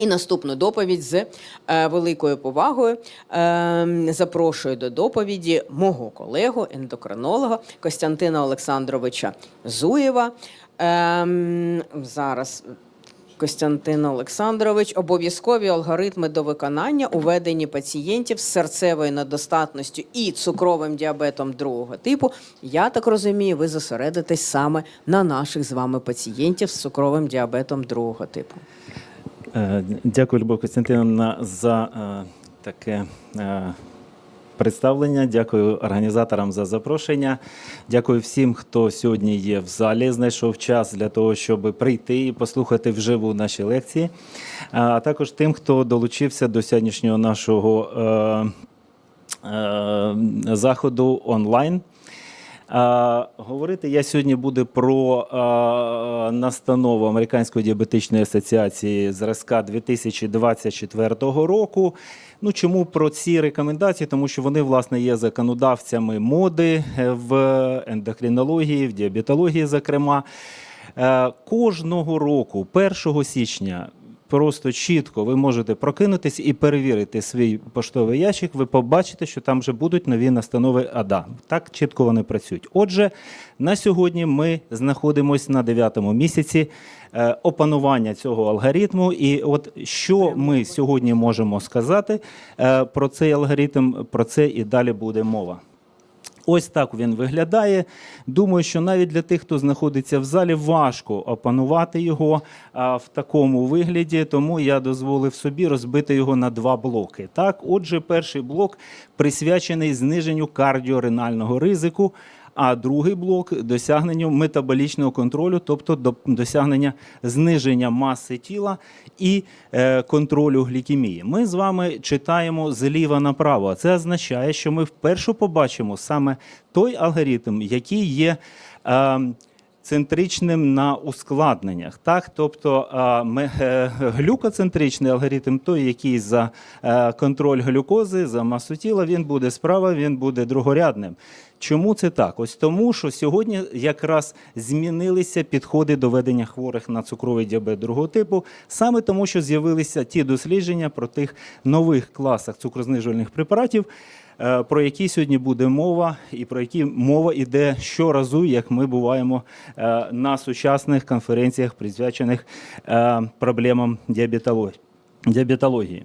І наступну доповідь з е, великою повагою е, запрошую до доповіді мого колегу, ендокринолога Костянтина Олександровича Зуєва. Е, зараз Костянтин Олександрович, обов'язкові алгоритми до виконання у веденні пацієнтів з серцевою недостатністю і цукровим діабетом другого типу. Я так розумію, ви зосередитесь саме на наших з вами пацієнтів з цукровим діабетом другого типу. Е, Дякую, Любов Костянтинівна, за е, таке е, представлення. Дякую організаторам за запрошення. Дякую всім, хто сьогодні є в залі, знайшов час для того, щоб прийти і послухати вживу наші лекції. А також тим, хто долучився до сьогоднішнього нашого заходу онлайн. Говорити я сьогодні буду про настанову Американської діабетичної асоціації зразка 2024 року. Ну чому про ці рекомендації? Тому що вони власне є законодавцями моди е, в ендокринології, в діабетології, зокрема. Е, Кожного року, 1 січня, просто чітко ви можете прокинутись і перевірити свій поштовий ящик. Ви побачите, що там вже будуть нові настанови АДА. Так чітко вони працюють. Отже, на сьогодні ми знаходимося на 9-му місяці е, опанування цього алгоритму. І от що ми сьогодні можемо сказати е, про цей алгоритм, про це і далі буде мова. Ось так він виглядає. Думаю, що навіть для тих, хто знаходиться в залі, важко опанувати його в такому вигляді, тому я дозволив собі розбити його на два блоки. Так, отже, перший блок присвячений зниженню кардіоренального ризику. А другий блок досягненню метаболічного контролю, тобто до досягнення зниження маси тіла і е, контролю глікемії. Ми з вами читаємо зліва направо. Це означає, що ми вперше побачимо саме той алгоритм, який є. Центричним на ускладненнях, так тобто е, глюкоцентричний алгоритм, той, який за е, контроль глюкози, за масу тіла, він буде справа, він буде другорядним. Чому це так? Ось тому, що сьогодні якраз змінилися підходи до ведення хворих на цукровий діабет другого типу, саме тому, що з'явилися ті дослідження про тих нових класах цукрознижувальних препаратів, про які сьогодні буде мова, і про які мова йде щоразу, як ми буваємо е, на сучасних конференціях, присвячених е, проблемам діабетології.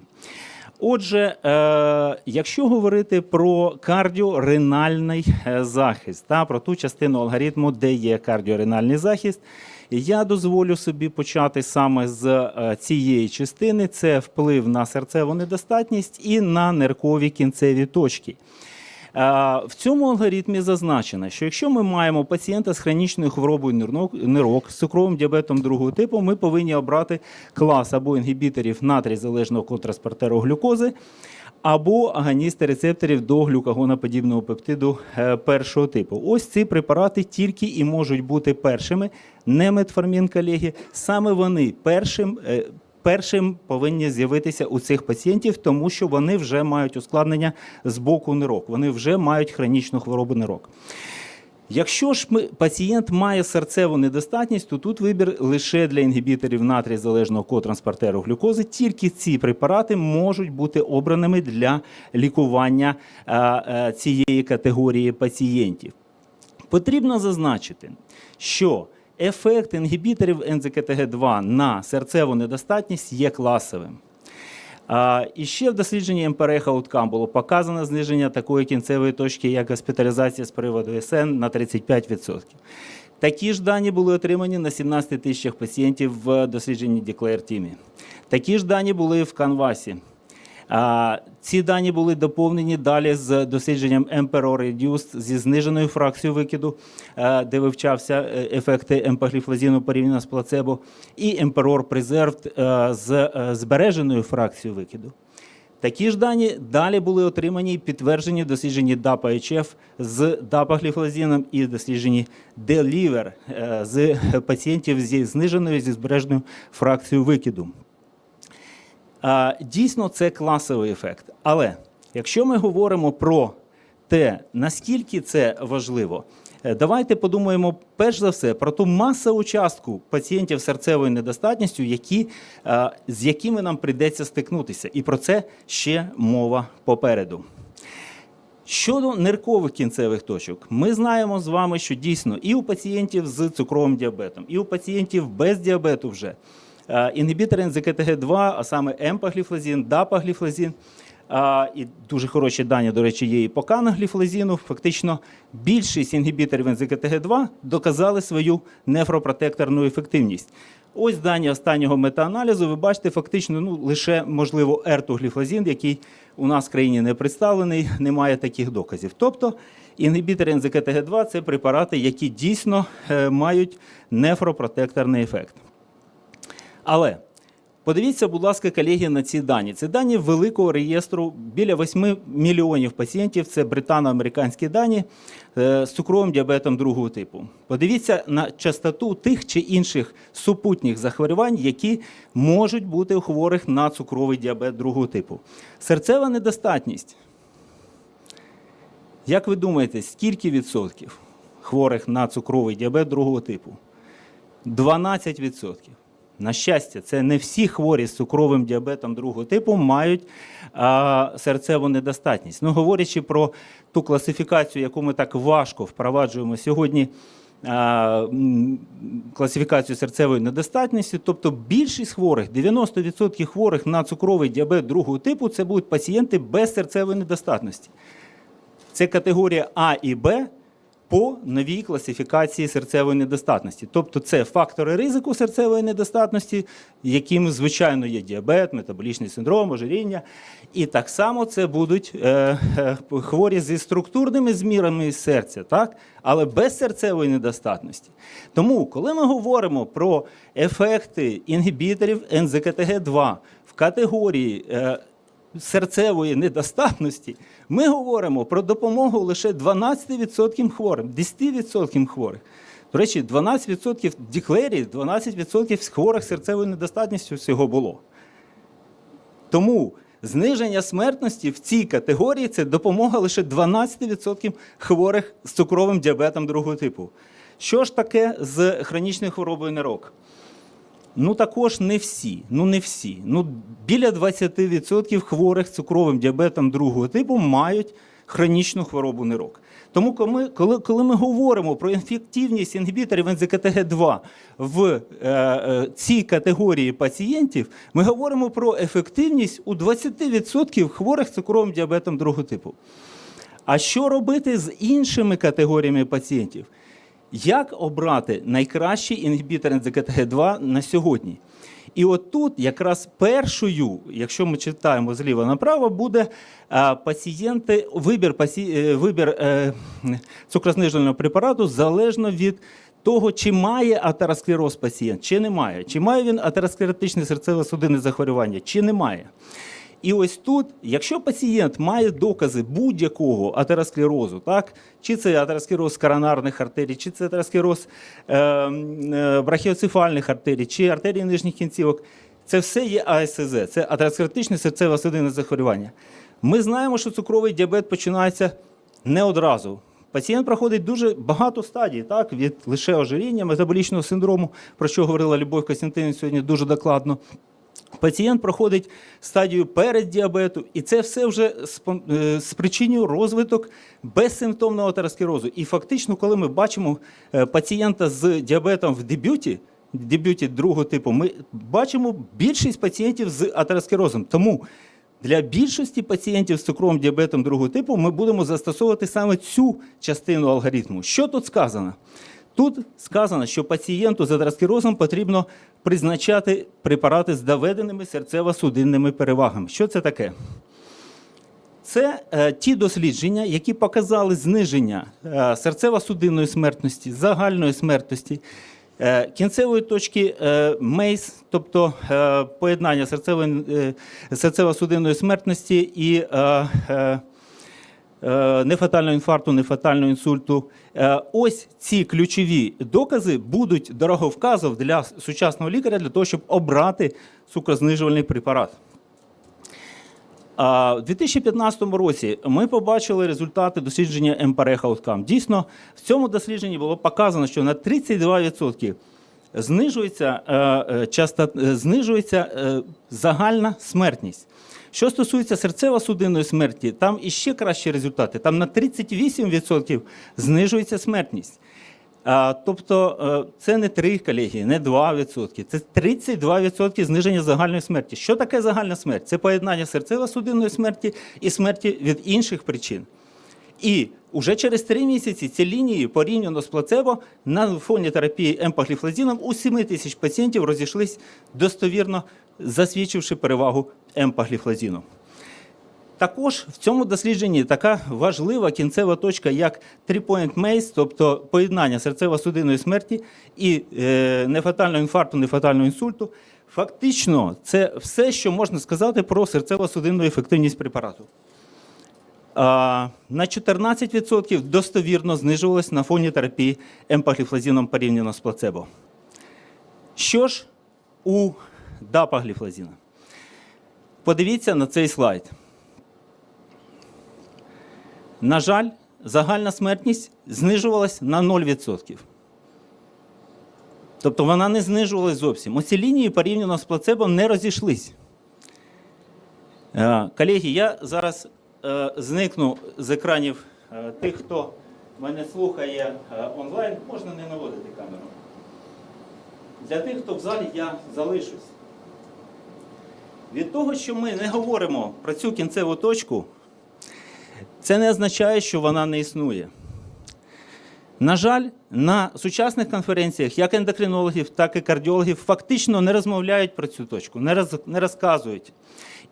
Отже, е, якщо говорити про кардіоренальний е, захист, та про ту частину алгоритму, де є кардіоренальний захист, я дозволю собі почати саме з е, цієї частини: це вплив на серцеву недостатність і на ниркові кінцеві точки. Е, В цьому алгоритмі зазначено, що якщо ми маємо пацієнта з хронічною хворобою нирок, з цукровим діабетом другого типу, ми повинні обрати клас або інгібіторів натрій залежного котранспортеру глюкози, або агоністи рецепторів до глюкагоноподібного пептиду е, першого типу. Ось ці препарати тільки і можуть бути першими, не метформін, колеги. Саме вони першим. е, першим повинні з'явитися у цих пацієнтів, тому що вони вже мають ускладнення з боку нирок, вони вже мають хронічну хворобу нирок. Якщо ж ми, пацієнт має серцеву недостатність, то тут вибір лише для інгібіторів натрій залежного котранспортеру глюкози. Тільки ці препарати можуть бути обраними для лікування е, е, цієї категорії пацієнтів. Потрібно зазначити, що ефект інгібіторів НЗКТГ2 на серцеву недостатність є класовим. І ще в дослідженні МПРХ Outcome було показано зниження такої кінцевої точки, як госпіталізація з приводу СН на 35%. Такі ж дані були отримані на 17 тисячах пацієнтів в дослідженні Declare Team. Такі ж дані були в Канвасі. Ці дані були доповнені далі з дослідженням Emperor Reduced зі зниженою фракцією викиду, е, де вивчався е, ефекти емпагліфлазіну порівняно з плацебо, і Emperor Preserved е, з збереженою фракцією викиду. Такі ж дані далі були отримані і підтверджені в дослідженні DAPA-HF з дапагліфлазином і дослідженні DELIVER з пацієнтів зі зниженою зі збереженою фракцією викиду. Дійсно, це класовий ефект. Але якщо ми говоримо про те, наскільки це важливо, Е, Давайте подумаємо перш за все про ту масову частку пацієнтів з серцевою недостатністю, які, е, з якими нам прийдеться стикнутися. І про це ще мова попереду. Щодо ниркових кінцевих точок, ми знаємо з вами, що дійсно і у пацієнтів з цукровим діабетом, і у пацієнтів без діабету вже е, інгібітори НЗКТГ2, а саме емпагліфлозін, дапагліфлозін, а, і дуже хороші дані, до речі, є і по канагліфлозіну. Фактично більшість інгібіторів НЗКТГ2 доказали свою нефропротекторну ефективність. Ось дані останнього метааналізу. Ви бачите, фактично, ну лише можливо ертогліфлозін, який у нас в країні не представлений, немає таких доказів. Тобто інгібітори НЗКТГ2 це препарати, які дійсно е, мають нефропротекторний ефект. Але подивіться, будь ласка, колеги, на ці дані. Це дані великого реєстру біля 8 мільйонів пацієнтів. Це британо-американські дані е, з цукровим діабетом другого типу. Подивіться на частоту тих чи інших супутніх захворювань, які можуть бути у хворих на цукровий діабет другого типу. Серцева недостатність. Як ви думаєте, скільки відсотків хворих на цукровий діабет другого типу? 12%. На щастя, це не всі хворі з цукровим діабетом другого типу мають серцеву недостатність. Ну, говорячи про ту класифікацію, яку ми так важко впроваджуємо сьогодні, класифікацію серцевої недостатності, тобто більшість хворих, 90% хворих на цукровий діабет другого типу, це будуть пацієнти без серцевої недостатності. Це категорія А і Б по новій класифікації серцевої недостатності. Тобто це фактори ризику серцевої недостатності, якими, звичайно, є діабет, метаболічний синдром, ожиріння. І так само це будуть е, е, хворі зі структурними змірами серця, так? але без серцевої недостатності. Тому, коли ми говоримо про ефекти інгібіторів НЗКТГ2 в категорії е, серцевої недостатності, ми говоримо про допомогу лише 12% хворим, 10% хворих. До речі, 12% в Діклері, 12% хворих серцевою недостатністю всього було. Тому зниження смертності в цій категорії це допомога лише 12% хворих з цукровим діабетом другого типу. Що ж таке з хронічною хворобою нирок? Ну також не всі. Ну не всі. Ну біля 20% хворих цукровим діабетом другого типу мають хронічну хворобу нирок. Тому коли, коли, коли ми говоримо про ефективність інгібіторів НЗКТГ2 в е, е, цій категорії пацієнтів, ми говоримо про ефективність у 20% хворих цукровим діабетом другого типу. А що робити з іншими категоріями пацієнтів? Як обрати найкращий інгібітор НЗКТГ2 на сьогодні? І от тут якраз першою, якщо ми читаємо зліва направо, буде пацієнти, вибір, паці, е, вибір е, цукрознижувального препарату залежно від того, чи має атеросклероз пацієнт, чи не має, чи має він атеросклеротичне серцево-судинне захворювання, чи не має. І ось тут, якщо пацієнт має докази будь-якого атеросклерозу, так, чи це атеросклероз коронарних артерій, чи це атеросклероз е, е, брахіоцефальних артерій, чи артерії нижніх кінцівок, це все є АСЗ, це атеросклеротичне серцево-судинне захворювання. Ми знаємо, що цукровий діабет починається не одразу. Пацієнт проходить дуже багато стадій, так, від лише ожиріння, метаболічного синдрому, про що говорила Любов Костянтинівна сьогодні дуже докладно. Пацієнт проходить стадію переддіабету, і це все вже е, спричинює розвиток безсимптомного атеросклерозу. І фактично, коли ми бачимо е, пацієнта з діабетом в дебюті, дебюті другого типу, ми бачимо більшість пацієнтів з атеросклерозом. Тому для більшості пацієнтів з цукровим діабетом другого типу ми будемо застосовувати саме цю частину алгоритму. Що тут сказано? Тут сказано, що пацієнту з атеросклерозом потрібно призначати препарати з доведеними серцево-судинними перевагами. Що це таке? Це е, ті дослідження, які показали зниження е, серцево-судинної смертності, загальної смертності, е, кінцевої точки е, МЕЙС, тобто е, поєднання е, серцево-судинної смертності і е, е, е, нефатального інфаркту, нефатального інсульту. Е, Ось ці ключові докази будуть дороговказом для сучасного лікаря для того, щоб обрати цукрознижувальний препарат. В 2015 році ми побачили результати дослідження MPREG Outcome. Дійсно, в цьому дослідженні було показано, що на 32% знижується, е, часто, знижується загальна смертність. Що стосується серцево-судинної смерті, там іще кращі результати. Там на 38% знижується смертність. Тобто е, це не 3 колеги, не 2%, це 32% зниження загальної смерті. Що таке загальна смерть? Це поєднання серцево-судинної смерті і смерті від інших причин. І вже через три місяці ці лінії порівняно з плацебо на фоні терапії емпагліфлазином у 7 тисяч пацієнтів розійшлись достовірно, засвідчивши перевагу емпагліфлазину. Також в цьому дослідженні така важлива кінцева точка, як three-point MACE, тобто поєднання серцево-судинної смерті і е, нефатального інфаркту, нефатального інсульту. Фактично, це все, що можна сказати про серцево-судинну ефективність препарату. На 14% достовірно знижувалось на фоні терапії емпагліфлазином порівняно з плацебо. Що ж у дапагліфлазина? Подивіться на цей слайд. На жаль, загальна смертність знижувалась на 0%. Тобто вона не знижувалась зовсім. Оці лінії порівняно з плацебо не розійшлись. Е, Колеги, я зараз е, зникну з екранів е, тих, хто мене слухає онлайн, можна не наводити камеру. Для тих, хто в залі, я залишусь. Від того, що ми не говоримо про цю кінцеву точку, це не означає, що вона не існує. На жаль, на сучасних конференціях як ендокринологів, так і кардіологів фактично не розмовляють про цю точку, не, роз, не розказують.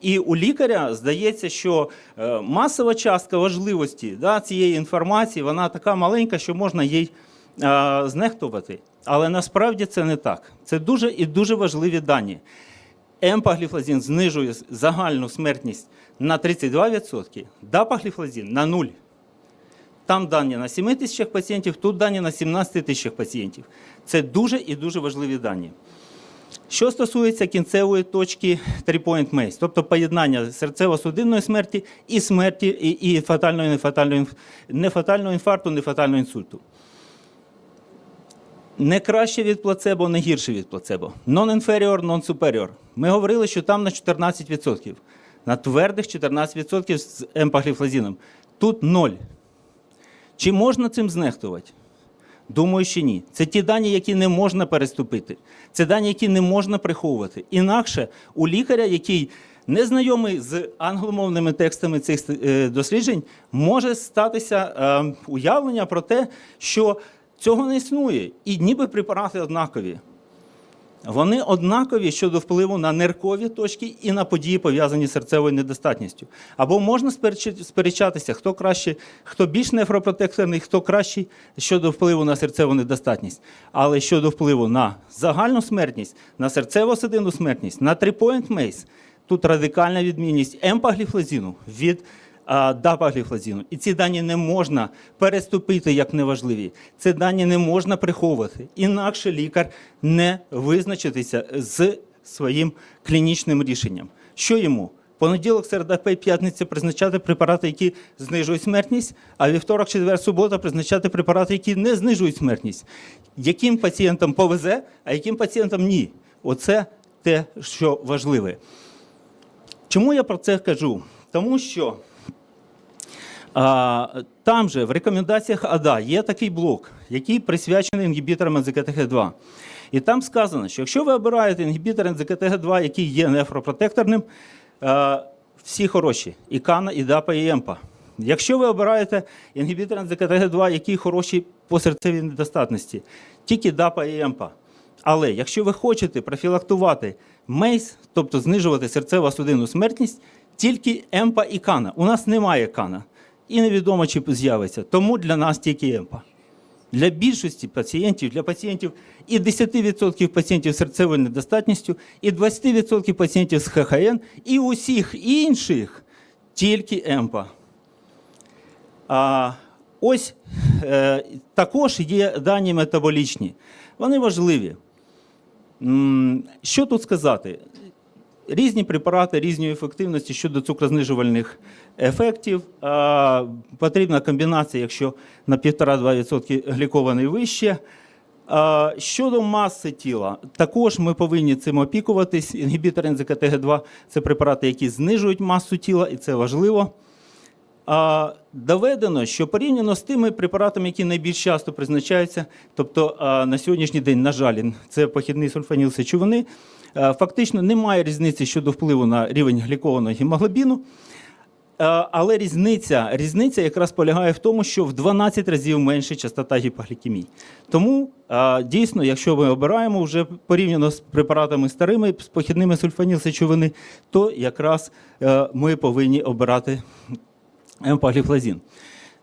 І у лікаря здається, що е, масова частка важливості да, цієї інформації вона така маленька, що можна їй е, знехтувати. Але насправді це не так. Це дуже і дуже важливі дані. Емпагліфлазин знижує загальну смертність на 32%, дапагліфлазин на 0%. Там дані на 7 тисячах пацієнтів, тут дані на 17 тисячах пацієнтів. Це дуже і дуже важливі дані. Що стосується кінцевої точки three-point MACE, тобто поєднання серцево-судинної смерті і смерті, і, і фатального, нефатального, нефатального інфаркту, нефатального інсульту. Не краще від плацебо, не гірше від плацебо. Non-inferior, non-superior. Ми говорили, що там на 14%. На твердих 14% з емпагліфлазином. Тут 0. Чи можна цим знехтувати? Думаю, що ні. Це ті дані, які не можна переступити. Це дані, які не можна приховувати. Інакше у лікаря, який не знайомий з англомовними текстами цих е, досліджень, може статися е, уявлення про те, що цього не існує, і ніби препарати однакові. Вони однакові щодо впливу на ниркові точки і на події, пов'язані з серцевою недостатністю. Або можна сперечатися, хто краще, хто більш нефропротекторний, хто кращий щодо впливу на серцеву недостатність. Але щодо впливу на загальну смертність, на серцево-судинну смертність, на три-point MACE, тут радикальна відмінність емпагліфлазину від а. І ці дані не можна переступити як неважливі. Ці дані не можна приховувати. Інакше лікар не визначитися з своїм клінічним рішенням. Що йому? Понеділок, середа, п'ятниця призначати препарати, які знижують смертність, а вівторок, четвер, субота призначати препарати, які не знижують смертність. Яким пацієнтам повезе, а яким пацієнтам ні. Оце те, що важливе. Чому я про це кажу? Тому що там же в рекомендаціях АДА є такий блок, який присвячений інгібіторам НЗКТГ2. І там сказано, що якщо ви обираєте інгібітор НЗКТГ2, який є нефропротекторним, всі хороші, і КАНА, і ДАПА, і ЕМПА. Якщо ви обираєте інгібітор НЗКТГ2, який хороший по серцевій недостатності, тільки ДАПА і ЕМПА. Але якщо ви хочете профілактувати МЕЙС, тобто знижувати серцево-судинну смертність, тільки ЕМПА і КАНА. У нас немає КАНА. І невідомо, чи з'явиться. Тому для нас тільки ЕМПА. Для більшості пацієнтів, для пацієнтів і 10% пацієнтів з серцевою недостатністю, і 20% пацієнтів з ХХН, і усіх інших тільки ЕМПА. А ось е, також є дані метаболічні. Вони важливі. Що тут сказати? Різні препарати різної ефективності щодо цукрознижувальних ефектів. Потрібна комбінація, якщо на 1,5-2% глікований вище. Щодо маси тіла, також ми повинні цим опікуватись. Інгібітор НЗКТГ2 – це препарати, які знижують масу тіла, і це важливо. Доведено, що порівняно з тими препаратами, які найбільш часто призначаються, тобто на сьогоднішній день, на жаль, це похідний сульфаніл сечовини, фактично немає різниці щодо впливу на рівень глікованого гемоглобіну. Але різниця, різниця якраз полягає в тому, що в 12 разів менше частота гіпоглікемії. Тому дійсно, якщо ми обираємо вже порівняно з препаратами старими, з похідними сульфанілсечовини, то якраз е, ми повинні обирати емпагліфлазін.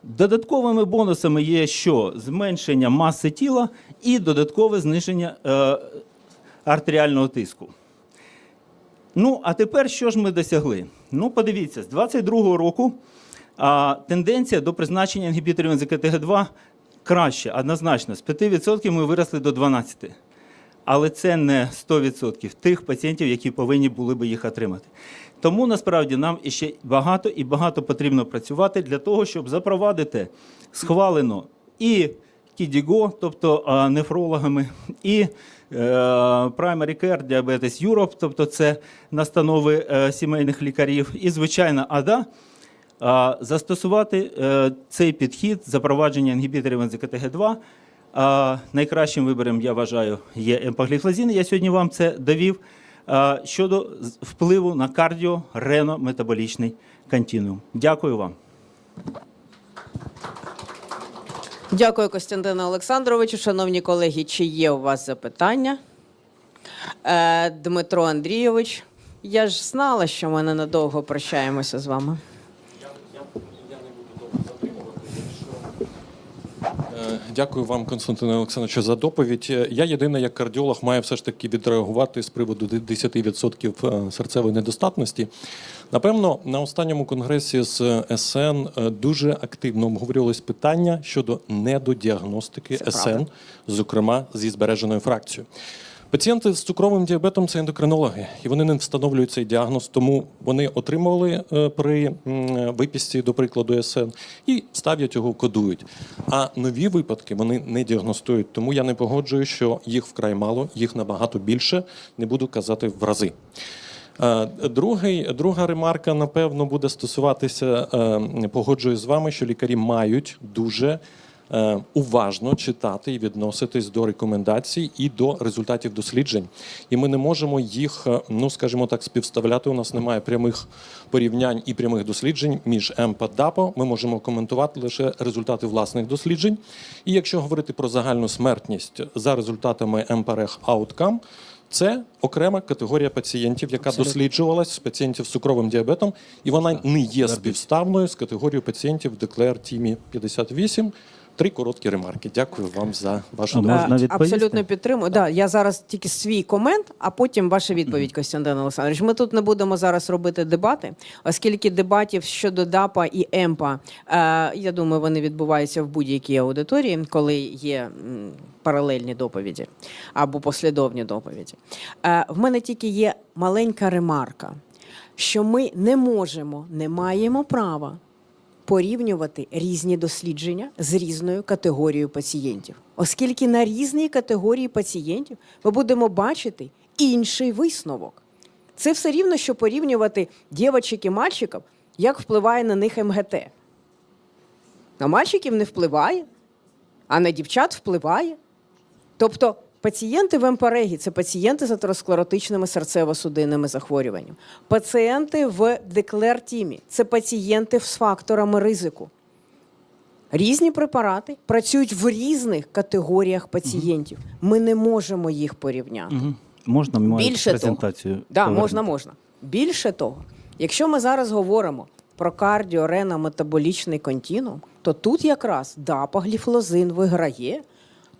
Додатковими бонусами є що? Зменшення маси тіла і додаткове зниження е, артеріального тиску. Ну, а тепер що ж ми досягли? Ну, подивіться, з 22-го року а, тенденція до призначення інгібіторів НЗКТГ2 краще, однозначно. З 5% ми виросли до 12%. Але це не 100% тих пацієнтів, які повинні були би їх отримати. Тому насправді нам іще багато і багато потрібно працювати для того, щоб запровадити схвалено і Кідіго, тобто нефрологами, і Primary Care Diabetes Europe, тобто це настанови е, сімейних лікарів, і звичайно АДА. Застосувати е, цей підхід запровадження інгібіторів НЗКТГ2. Найкращим вибором, я вважаю, є емпагліфлазін. Я сьогодні вам це довів. Щодо впливу на кардіо-рено-метаболічний континуум. Дякую вам. Дякую, Костянтине Олександровичу. Шановні колеги, чи є у вас запитання? Е, Дмитро Андрійович, я ж знала, що ми ненадовго прощаємося з вами. Дякую вам, Константине Олександровичу, за доповідь. Е, Я єдиний, як кардіолог, маю все ж таки відреагувати з приводу 10% е, серцевої недостатності. Напевно, на останньому конгресі з СН е, дуже активно обговорювалось питання щодо недодіагностики СН, зокрема зі збереженою фракцією. Пацієнти з цукровим діабетом це ендокринологи, і вони не встановлюють цей діагноз, тому вони отримували е, при виписці, до прикладу, СН і ставлять його, кодують. А нові випадки вони не діагностують. Тому я не погоджую, що їх вкрай мало, їх набагато більше. Не буду казати в рази. Е, Другий, друга ремарка, напевно, буде стосуватися, е, погоджуюсь з вами, що лікарі мають дуже уважно читати і відноситись до рекомендацій і до результатів досліджень. І ми не можемо їх, е, ну скажімо так, співставляти. У нас немає прямих порівнянь і прямих досліджень між ЕМПА та ДАПО. Ми можемо коментувати лише результати власних досліджень. І якщо говорити про загальну смертність за результатами ЕМПАРЕХ Outcome, це окрема категорія пацієнтів, яка Абсолютно. досліджувалась з пацієнтів з цукровим діабетом, і вона не є співставною з категорією пацієнтів Declare Тімі 58. Три короткі ремарки. Дякую вам за вашу А можна відповісти? Абсолютно підтримую. Да, я зараз тільки свій комент, а потім ваша відповідь, Костянтин Олександрович. Ми тут не будемо зараз робити дебати, оскільки дебатів щодо ДАПа і ЕМПа, е, я думаю, вони відбуваються в будь-якій аудиторії, коли є паралельні доповіді або послідовні доповіді. Е, в мене тільки є маленька ремарка, що ми не можемо, не маємо права порівнювати різні дослідження з різною категорією пацієнтів, оскільки на різній категорії пацієнтів ми будемо бачити інший висновок. Це все рівно, що порівнювати дівчаток і мальчиків, як впливає на них МГТ. На мальчиків не впливає, а на дівчат впливає. Тобто пацієнти в МПРЕГі – це пацієнти з атеросклеротичними серцево-судинними захворюваннями. Пацієнти в деклертімі – це пацієнти з факторами ризику. Різні препарати працюють в різних категоріях пацієнтів. Ми не можемо їх порівняти. Мгм. Можна мою Більше презентацію? того, да, можна, можна. Більше того, якщо ми зараз говоримо про кардіоренометаболічний континуум, то тут якраз дапагліфлозин виграє,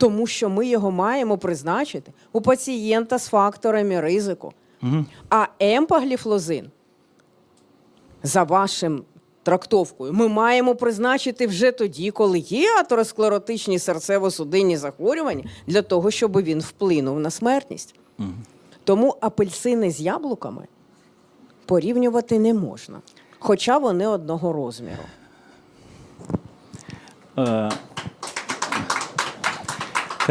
тому що ми його маємо призначити у пацієнта з факторами ризику. Мгм. А емпагліфлозин, за вашим трактовкою, ми маємо призначити вже тоді, коли є атеросклеротичні серцево-судинні захворювання, для того, щоб він вплинув на смертність. Тому апельсини з яблуками порівнювати не можна, хоча вони одного розміру. Е,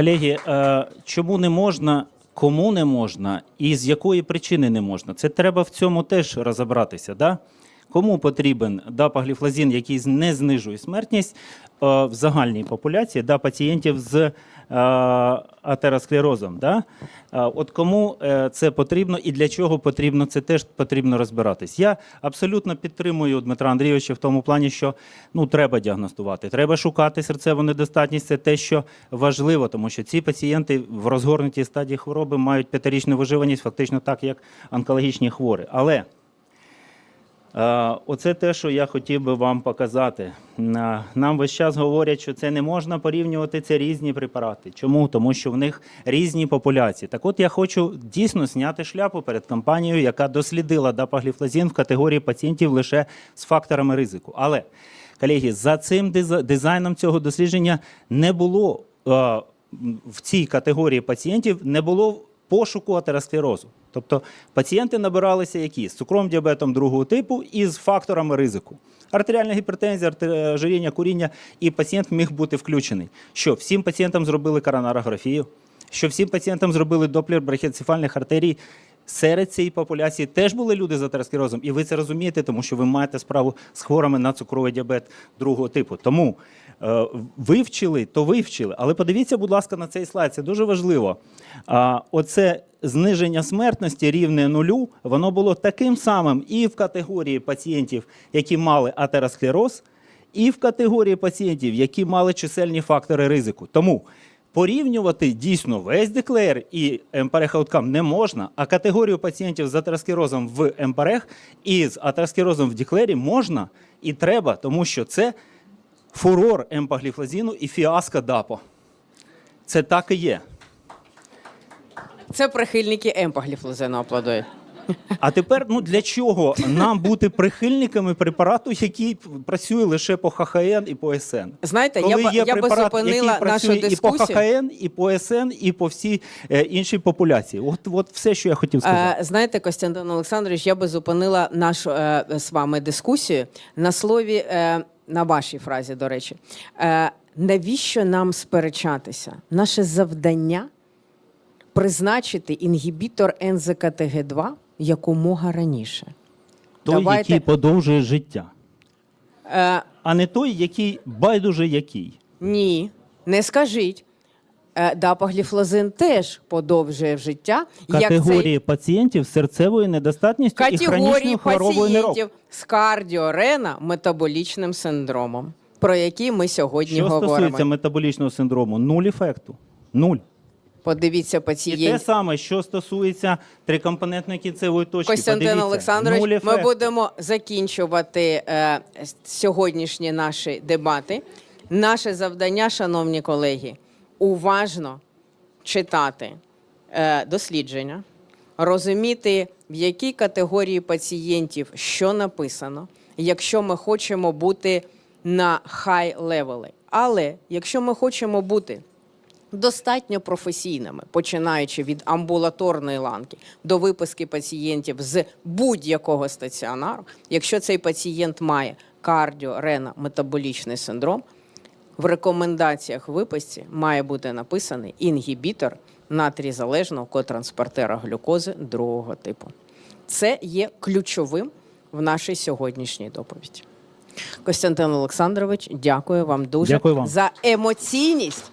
Колеги, е, чому не можна, кому не можна і з якої причини не можна? Це треба в цьому теж розібратися. Да? Кому потрібен дапагліфлазін, який не знижує смертність е, в загальній популяції да, пацієнтів з атеросклерозом? Да? Е, От кому е, це потрібно і для чого потрібно, це теж потрібно розбиратись. Я абсолютно підтримую Дмитра Андрійовича в тому плані, що ну, треба діагностувати, треба шукати серцеву недостатність. Це те, що важливо, тому що ці пацієнти в розгорнутій стадії хвороби мають п'ятирічну виживаність, фактично так, як онкологічні хворі. Але Е, Оце те, що я хотів би вам показати. Нам весь час говорять, що це не можна порівнювати, це різні препарати. Чому? Тому що в них різні популяції. Так от я хочу дійсно зняти шляпу перед компанією, яка дослідила дапагліфлазін в категорії пацієнтів лише з факторами ризику. Але, колеги, за цим дизайном цього дослідження не було в цій категорії пацієнтів не було пошуку атеросклерозу. Тобто пацієнти набиралися які? З цукровим діабетом другого типу і з факторами ризику. Артеріальна гіпертензія, ожиріння, куріння, і пацієнт міг бути включений. Що всім пацієнтам зробили коронарографію, що всім пацієнтам зробили доплер брахіоцефальних артерій. Серед цієї популяції теж були люди з атеросклерозом, і ви це розумієте, тому що ви маєте справу з хворими на цукровий діабет другого типу. Тому е, вивчили, то вивчили. Але подивіться, будь ласка, на цей слайд. Це дуже важливо. Оце зниження смертності рівне нулю, воно було таким самим і в категорії пацієнтів, які мали атеросклероз, і в категорії пацієнтів, які мали чисельні фактори ризику. Тому порівнювати дійсно весь деклеєр і МПРХ Outcome не можна, а категорію пацієнтів з атеросклерозом в МПРХ і з атеросклерозом в деклері можна і треба, тому що це фурор емпагліфлазіну і фіаско ДАПО. Це так і є. Це прихильники емпагліфлозену аплодують. А тепер ну для чого нам бути прихильниками препарату, який працює лише по ХХН і по СН? Знаєте, Коли я б- є я би препарат, зупинила який нашу працює і по дискусію. ХХН, і по СН, і по всій е, іншій популяції. От, от все, що я хотів сказати. Е, знаєте, Костянтин Олександрович, я би зупинила нашу е, з вами дискусію на слові, е, на вашій фразі, до речі. Е, навіщо нам сперечатися? Наше завдання призначити інгібітор НЗКТГ2 якомога раніше. Той, давайте- який подовжує життя, Е, а не той, який байдуже який. ні, не скажіть. Е, Дапагліфлозин теж подовжує життя. як цей- Категорії пацієнтів з серцевою недостатністю категорії хронічною хворобою пацієнтів з кардіорена метаболічним синдромом, про які ми сьогодні Що говоримо. стосується метаболічного синдрому, нуль ефекту. Нуль. Подивіться І те саме, що стосується трикомпонентної кінцевої точки. Костянтин подивіться, Олександрович, ми будемо закінчувати е, сьогоднішні наші дебати. Наше завдання, шановні колеги, уважно читати е, дослідження, розуміти, в якій категорії пацієнтів що написано, якщо ми хочемо бути на хай левели. Але якщо ми хочемо бути достатньо професійними, починаючи від амбулаторної ланки до виписки пацієнтів з будь-якого стаціонару, якщо цей пацієнт має кардіо, рено, метаболічний синдром, в рекомендаціях виписці має бути написаний інгібітор натрій-залежного котранспортера глюкози другого типу. Це є ключовим в нашій сьогоднішній доповіді. Костянтин Олександрович, дякую вам дуже Дякую вам. за емоційність